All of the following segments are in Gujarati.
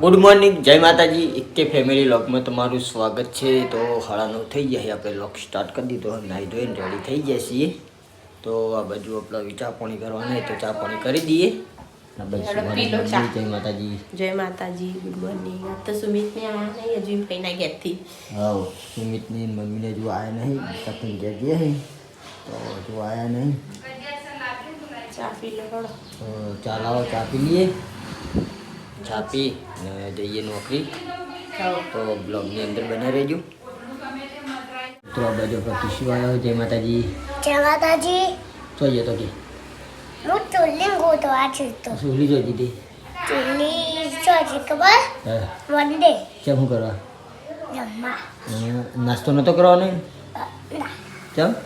ગુડ મોર્નિંગ જય માતાજી. એકે ફેમિલી લોગમાં તમારું સ્વાગત છે. તો હળાનું થઈ જાય આપણે લોક સ્ટાર્ટ કરી દીધો. નાહી ધોઈને રેડી થઈ ગયા છીએ. તો આ બાજુ આપણે ચા પાણી કરવાના તો ચા પાણી કરી દઈએ. જય માતાજી. જય માતાજી. ગુડ મોર્નિંગ તો સુમિત આવ્યા નહીં? હજુ કઈ ના ઘેરથી હા સુમિતની મમ્મીને જો આવ્યા નહીં? પતંગ ઘેર ગયા તો જો આવ્યા નહીં. ચા પી લો તો ચા લાવો ચા પી લઈએ. ચા પી ને જઈએ નોકરી. તો બ્લોગની અંદર બને રહેજો તો આ બાજુ કિસ્સુ આવ્યો જય માતાજી જય માતાજી જોઈએ તો કે હું ચૂલી આ છે તો સુલી જોઈ દીધી ચૂલી છે ખબર હા વંડે કેમ શું કરવા જમવા નાસ્તો નહોતો કરવાનો ના કેમ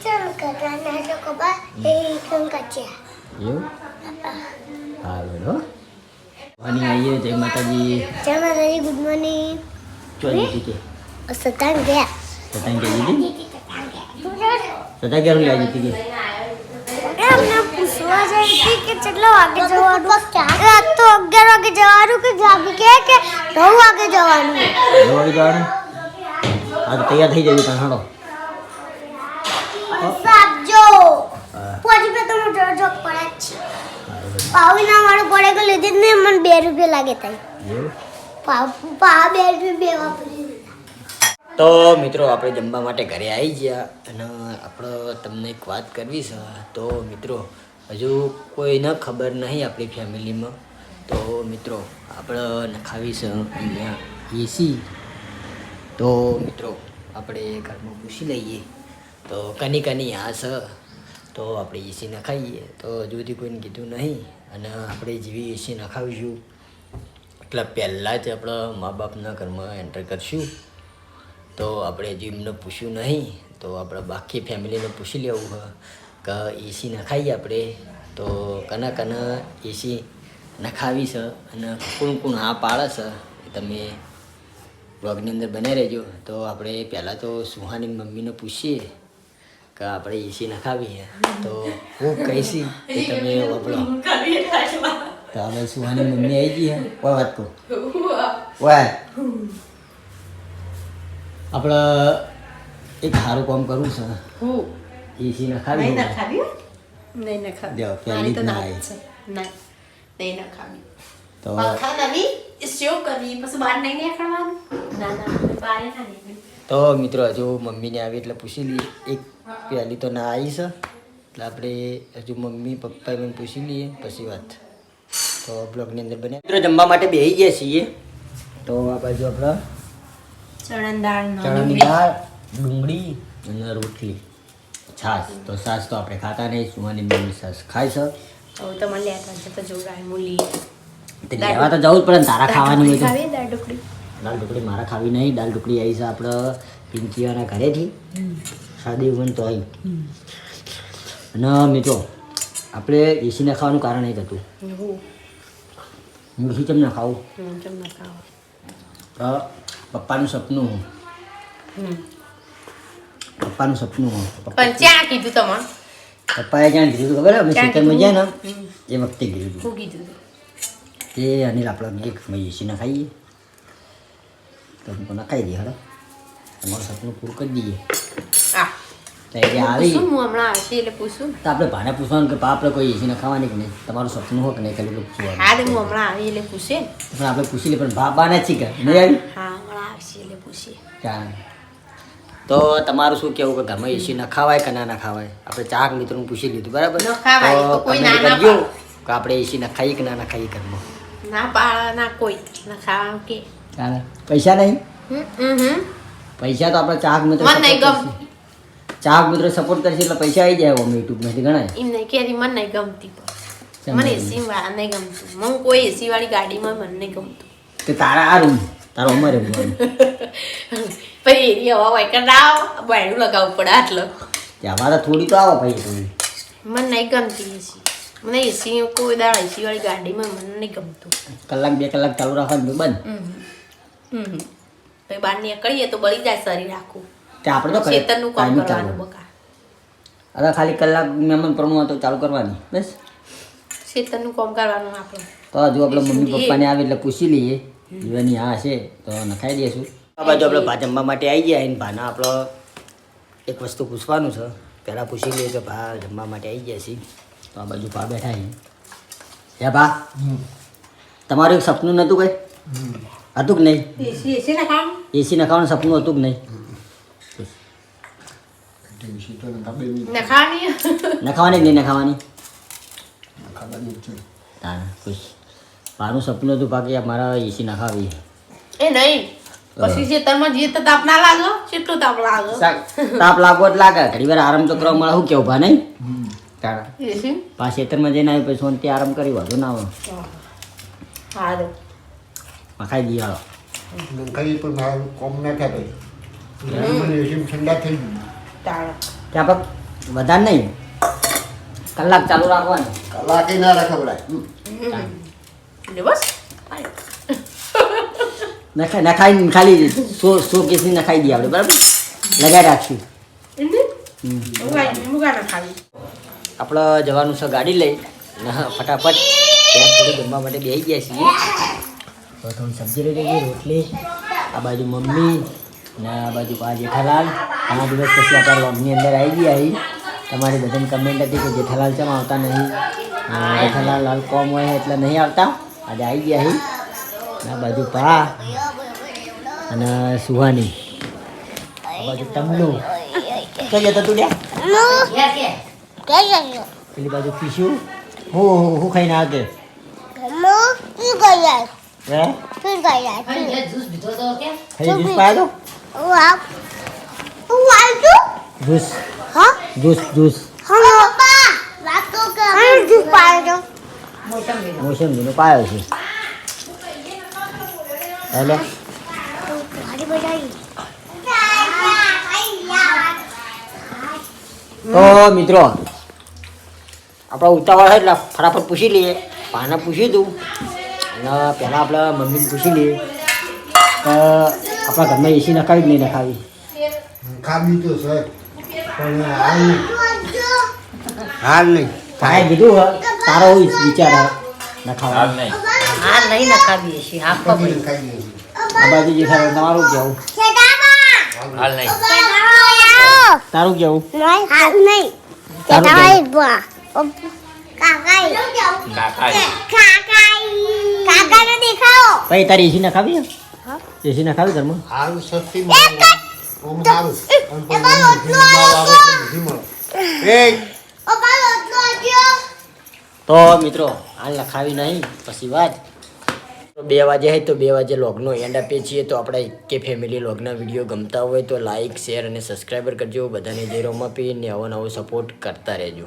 ચમ કરતા ના તો ખબર એ કેમ કચ્યા એવું? હા. બેડો વાની આવીએ જય માતાજી. જય માતાજી ગુડ મોર્નિંગ જોઈ દીધી કે? સતાન ગયા. સતાઈ કે દીધી સતા ક્યારે લઈ દીધી કે? અમને પૂછવા જાય છે કે કેટલા વાગે જવાનું? રાત તો અગિયાર વાગે જવાનું કે જાગી કે કે નવ વાગે જવાનું? નવ વાગે જવાનું? હા તૈયાર થઈ જજો ત્યાં હાલો. સાબજો પછી તો જોક પડે. પાવીના મારું પડે કે લીધી જ નહીં મને બે રૂપિયા લાગે તાઈ. પા બે રૂપિયા બે વાપરી તો મિત્રો આપણે જમવા માટે ઘરે આવી ગયા અને આપણે તમને એક વાત કરવી છે. તો મિત્રો હજુ કોઈને ખબર નહીં આપણી ફેમિલીમાં. તો મિત્રો આપણે નખાવી છે અહીંયા એસી તો મિત્રો આપણે ઘરમાં પૂછી લઈએ. તો કની કની આ છે. તો આપણે એસી નખાઈએ. તો હજુ સુધી કોઈને કીધું નહીં. અને આપણે જેવી એસી નખાવીશું. એટલે પહેલાં જ આપણા મા બાપના ઘરમાં એન્ટર કરશું. તો આપણે હજી એમને પૂછ્યું નહીં, તો આપણે બાકી ફેમિલીને પૂછી લેવું કે એસી નખાઈએ આપણે. તો કના કના એસી નખાવી છે અને કોણ કોણ હા પાડે છે તમે બ્લોગની અંદર બને રહેજો. તો આપણે પહેલાં તો સુહાની મમ્મીને પૂછીએ. કે આપણે એસી નખાવીએ તો હું કહીશી એ તમે વાપરો તો હવે સુહાની મમ્મી આવી ગઈ હે કોઈ વાત કહું વાય આપણે એક સારું કામ કરવું છે એસી નખાવી નહીં. નખાવી? નહીં નખાવી તો તો પંખા નવી શું કરવી પછી બહાર નહીં નીકળવાનું? ના ના બહાર ના નીકળવી તો મિત્રો હજુ મમ્મીને આવી એટલે પૂછી લઈએ. એક પહેલી તો ના આવી છે. એટલે આપણે હજુ મમ્મી પપ્પા એમને પૂછી લઈએ પછી વાત. તો બ્લોગની અંદર બને મિત્રો જમવા માટે બેસી ગયા છીએ. તો આ બાજુ આપણે ચણાની દાળ ડુંગળી અને રોટલી. છાશ. તો છાશ તો આપણે ખાતા નહીં. સુવાની મમ્મી છાશ ખાય છે. હવે તમારે લેતા છે તો જોડાય મૂલી તે લેવા તો જવું જ પડે ને તારા ખાવાની હોય તો. દાળ ઢોકળી? મારા ખાવી નહીં દાળ ઢોકળી આવી છે આપણે પિંકીઓના ઘરેથી. સાદી ઉમન તો આવી અને મિત્રો આપણે એસીને ખાવાનું કારણ એ જ હતું. હું હું એસી કેમ ના ખાવું હું ચમ ના ખાવા પપ્પાનું સપનું. પપ્પાનું સપનું. પણ ચા કીધું તમારે? પપ્પાએ જ્યાં કીધું ખબર? અમે ક્યાં ખેતરમાં ગયા ને એ વખતે કીધું કીધું તું? અનિલ આપણે એક એસી ના ખાઈએ તો હું ના ખાઈ દઈએ હડો તમારું સપનું પૂરું કરી દઈએ આપણે ભાને પૂછવાનું કે આપણે કોઈ એસી ખાવાની કે નહીં તમારું સપનું હોય કે નહીં એટલું પૂછવાનું હા તો હું હમણાં આવી એટલે પૂછે પણ આપણે પૂછી લઈએ પણ બા બા નથી કે નહીં આવી હા હમણાં આવશે એટલે પૂછે ચાલ તો તમારું શું કેવું કે ઘરમાં એસી ના ખાવાય કે ના ના ખાવાય આપણે ચાક મિત્રોને પૂછી લીધું બરાબર તો કોઈ ના કરજો કે આપણે એસી ના ખાઈએ કે ના ના ખાઈએ ઘરમાં ના પાડા ના કોઈ ના ખાવા કે ચાલે. પૈસા નહીં. પૈસા તો આપણે ચાક મિત્રો મને નહીં support કરશે. મિત્રો સપોર્ટ કરશે એટલે પૈસા આવી જાય અમે યુટ્યુબમાંથી ગણાય? એમ નહીં કેરી મને નહીં ગમતી. મને નહીં? એસી વાળા નહીં ગમતું. મને કોઈ એસી વાળી ગાડીમાં મને નહીં ગમતું. કે તારા આ રૂમ તારો અમારે રૂમ પછી એની હવા હોય કે ના બાયણું લગાવવું પડે આટલો. ત્યાં અમારે થોડી તો આવો ભાઈ મને નહીં ગમતી એસી મને એસી કોઈ દાળ એસી વાળી ગાડીમાં મને નહીં ગમતું કલાક બે કલાક ચાલુ રાખવાનું બંધ હમ. પછી બહાર નીકળીએ તો બળી જાય શરીર આખું તે આપણે તો ખેતરનું કામ કરવાનું. બકા અરે ખાલી કલાક મહેમાન પ્રમાણ તો ચાલુ કરવાની બસ ખેતરનું કામ કરવાનું આપણે તો હજુ આપણે મમ્મી પપ્પાને આવે એટલે પૂછી લઈએ જીવાની હા છે તો નખાઈ દઈશું આ બાજુ આપણે ભા જમવા માટે આવી ગયા અને ભાના આપણો એક વસ્તુ પૂછવાનું છે પહેલાં પૂછી લઈએ કે ભા જમવા માટે આવી ગયા છીએ તો આ બાજુ ભા બેઠા છે હે ભા તમારું એક સપનું નહોતું કઈ? હતું કે નહીં? એસી એસી એસી નખાવાનું સપનું હતું કે નહીં? નખાવાની નહીં નખાવાની ખુશ. મારું સપનું હતું બાકી મારા એસી નખાવી એ નહીં. પછી ખેતરમાં જઈએ તો તાપ ના લાગો કેટલું તાપ લાગે તાપ લાગવો જ લાગે. ઘણી વાર આરામ તો કરવા મળે. શું કેવું ભા નહીં? તારા. એસી પાછા ખેતરમાં જઈને આવી પછી શાંતિ આરામ કરી વાંધો ના આવે સારું મખાઈ દઈએ હાલો. કઈ પણ મારું કોમ ના થાય પછી. મને એસી ઠંડા થઈ ગયું ત્યાં પગ વધારે નહીં. કલાક ચાલુ રાખવાનું. કલાકે ના બસ. નખાઈ નખાઈ ખાલી સો સો કેસની નખાઈ દઈએ આપણે બરાબર? લગાવી રાખશું. મુગા આપણે જવાનું છે ગાડી લઈ ફટાફટ ત્યાં થોડું જમવા માટે બેસી ગયા છીએ. તો થોડી સબ્જી લઈ જઈએ રોટલી આ બાજુ મમ્મી ને આ બાજુ પા જેઠાલાલ. ઘણા દિવસ પછી આપણા લોગની અંદર આવી ગયા તમારી બધાની કમેન્ટ હતી કે જેઠાલાલ ચમ આવતા નહીં? જેઠાલાલ લાલ કોમ હોય એટલે નહીં આવતા. આજે આવી ગયા અહીં આ બાજુ પા અને સુહાની. આ બાજુ તમલું કઈ જતો તું જજો પેલી બાજુ પીશું હું હું હું ખાઈને આગે તું ગયા હે તું ગયા જ્યુસ વાવ તું જ્યુસ હા જ્યુસ જ્યુસ હા પપ્પા વાતો કર હા તું પાડો પાયો છે હેલો તો મિત્રો આપણા ઉતાવળ હોય એટલે ફટાફટ પૂછી લઈએ. પાને પૂછી દઉં. અને પહેલાં આપણે મમ્મીને પૂછી લઈએ. તો આપણા ઘરમાં એસી નખાવી જ નહીં નખાવી? ખાબી તો સર પણ હાલ નહીં. હાલ નહીં. કાંઈ કીધું હોય તારો હોય વિચાર હોય નખાવા હાલ નહીં. હાલ નહીં નખાવી એસી હાફ ખાઈ આ બાજુ જે થાય તમારું કેવું? હાલ નહીં. તારું કેવું? હાલ નહીં. તારું કેટાઈ બા કાકાઈ. કાકાઈ. કાકાને દેખાઓ ભાઈ તારી એસી નખાવી હા. એસી ઘરમાં? હાલ સસ્તી ઓમ આવે તો. મિત્રો હાલ લખાવી નહીં પછી વાત. તો બે વાગે હોય તો બે વાગે લોગનો એન્ડ આપીએ છીએ. તો આપણે કે ફેમિલી લોગના વીડિયો ગમતા હોય તો લાઇક શેર અને સબસ્ક્રાઈબર કરજો. બધાને જે રોમ આપી ને આવો નવો સપોર્ટ કરતા રહેજો.